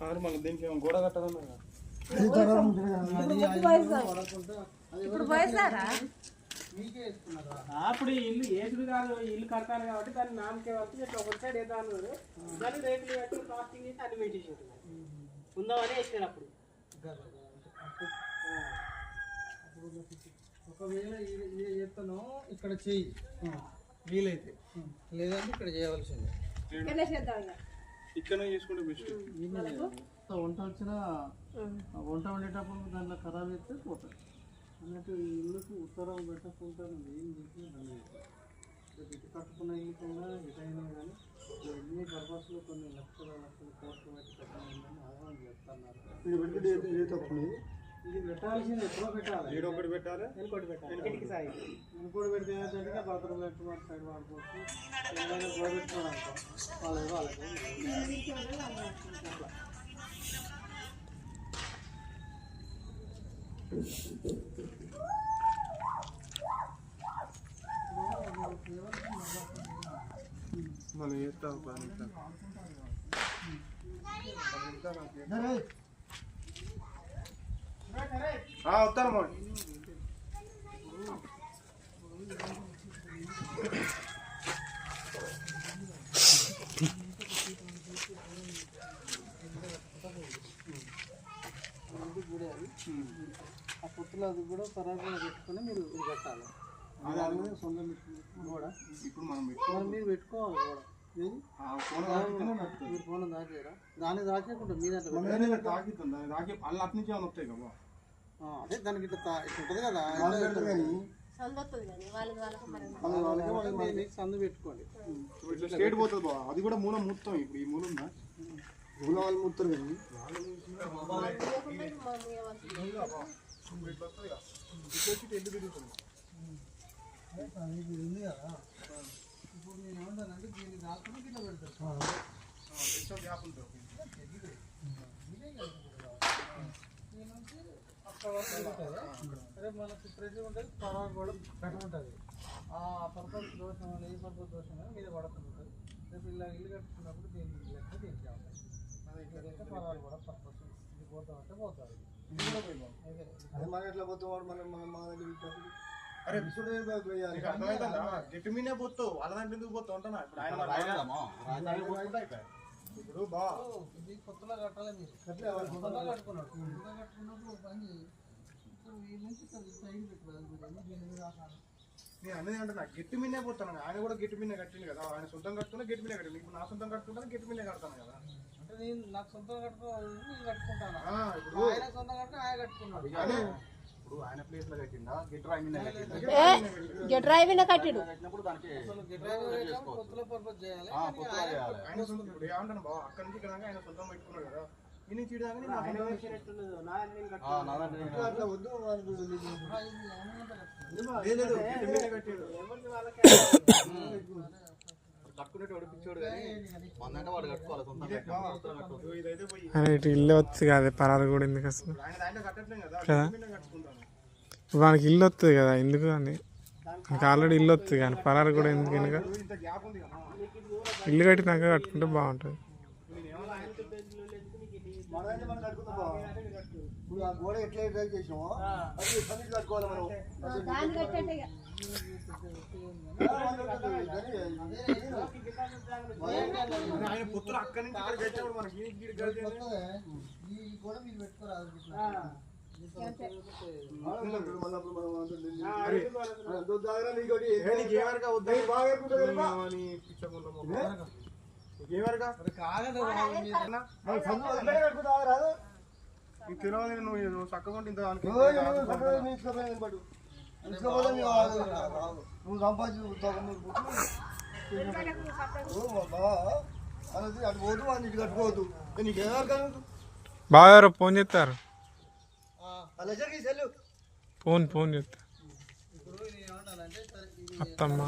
ఒకటి మళ్ళీ దీనికి ఏమో గోడ. ఇప్పుడు పోయేసారా అప్పుడు ఇల్లు ఏసుడు కాదు ఇల్లు కడతాను కాబట్టి దాన్ని నామకే వరకు ఇట్లా ఒక సైడ్ ఏదాను దాన్ని రేట్లు కట్టి కాస్టింగ్ చేసి అన్ని పెట్టేసి ఉందామని వేసినాడు అప్పుడు. ఒకవేళ చెప్తాను ఇక్కడ చెయ్యి. వీలైతే. లేదంటే ఇక్కడ చేయవలసిందే. ఇక్కడనే చేసుకుంటే బెస్ట్ వంట వచ్చినా వంట వండేటప్పుడు దాంట్లో ఖరాబ్ అయితే పోతుంది అన్నట్టు ఇల్లుకు ఉత్తరం పెట్టకుంటాను ఏం చేసి దాన్ని ఇటు కట్టుకున్న ఇల్లు కన్నా ఇటైనా కానీ ఎన్ని పర్పస్లో కొన్ని లక్షల లక్షల కోట్లు పెట్టి కట్టాలని ఆదాయం చేస్తున్నారు. ఇది పెట్టాల్సింది ఎప్పుడో పెట్టాలి. ఈడ ఒకటి పెట్టాలి? ఇంకోటి పెట్టాలి. ఇంటికి సాయి. ఇంకోటి పెడితే ఏంటంటే బాత్రూమ్ పెట్టుకోవాలి సైడ్ వాడుకోవచ్చు. ఏదైనా గోడ వాళ్ళకి మళ్ళీ చేస్తా వస్తాను మరి అది ఆ పొత్తులు అది కూడా పరాగా పెట్టుకొని మీరు కట్టాలి. సొంతం కూడా ఇప్పుడు మనం మరి మీరు పెట్టుకోవాలి కూడా. మీరు ఫోన్ దాచేయరా దాన్ని దాచేయకుండా మీ దాంట్లో మన పెట్టాలి. దగ్గర తాకిద్దాం దాన్ని తాకి అల్ల అటు నుంచి ఏమైనా వస్తాయి కదా. అదే దానికి ఇట్లా ఉంటుంది కదా సందు పెట్టుకోండి ఇట్లా స్ట్రేట్ పోతుంది బావ అది కూడా మూల మూస్తాం ఇప్పుడు ఈ మూల మూల వాళ్ళు కానీ ఉంది కదా ఇప్పుడు నేను ఏమంటానంటే దీన్ని దాచుకుని వరకు ఉంటుంది రేపు మనకు ప్రెషర్ ఉంటుంది పవర్ కూడా బెటర్ ఉంటుంది ఆ పర్పస్ దోషం ఏ పర్పస్ దోషం మీద పడుతుంటుంది రేపు ఇలా ఇల్లు కట్టుకున్నప్పుడు దీన్ని లెక్క దీనికి అదే ఇట్లయితే పర్వాలు కూడా పర్పస్ ఇది పోతామంటే పోతుంది అదే మనం ఎట్లా పోతాం మనం మనం మా దగ్గర అరే గట్టి మీనే పోతావు? వాళ్ళ దాంట్లో పోతావు అంటున్నా ఇప్పుడు ఆయన ఇప్పుడు బా. ఇది కొత్తలో కట్టాలి మీరు? కొత్తలో కట్టుకున్నాడు కొత్తలో కట్టుకున్నప్పుడు పని. ఇప్పుడు ఈ నుంచి ఇక్కడ సైడ్ ఏమో దీని మీద. నేను అనేది అంటున్నా గట్టి మీనే పోతాను ఆయన కూడా గట్టి మీనే కట్టింది కదా. ఆయన సొంతం కట్టుకున్నా గట్టి మీనే కట్టింది ఇప్పుడు నా సొంతం కట్టుకుంటాను గట్టి మీనే కడతాను కదా? అంటే నేను నాకు సొంతంగా కట్టుకోవాలి నేను కట్టుకుంటాను? ఇప్పుడు ఆయన సొంతం కట్టే ఆయన కట్టుకున్నాడు. అదే ఇప్పుడు ఆయన ప్లేస్లో కట్టిందా గిట్ రాయి మీద కట్టిందా ఏ డ్రైవింగ్ కట్టిడు. కట్టాడు అని ఇటు ఇల్లు వస్తుంది కదా పరాలు కూడా ఎందుకు అసలు కదా వానికి ఇల్లు వస్తుంది కదా ఎందుకు అని మనకి ఆల్రెడీ ఇల్లు వస్తుంది కానీ పరాలు కూడా ఎందుకు ఎందుకు? ఇల్లు కట్టినాక కట్టుకుంటే బాగుంటుంది. మనమైతే మనం కట్టుకుందాం బావ. ఇప్పుడు ఆ గోడ ఎట్లా డ్రై చేసామో అది ఎట్లా నుంచి కట్టుకోవాలి మనం. దాన్ని కట్టండి ఇక. ఆయన పొత్తులు అక్కడి నుంచి ఇక్కడ కట్టాడు మనకి ఈ గీడు కలిసి కొత్తదే. ఈ కూడా మీరు పెట్టుకోరాదు ఇట్లా. ఈ పర్పస్ తెలియదు నువ్వు నువ్వు చక్కగా ఇంత నువ్వు సంపాదించు బాగా ఫోన్ చేస్తారు. అలా జరిగి సెల్లు. ఫోన్ ఫోన్ చేస్తారు. అత్తమ్మ.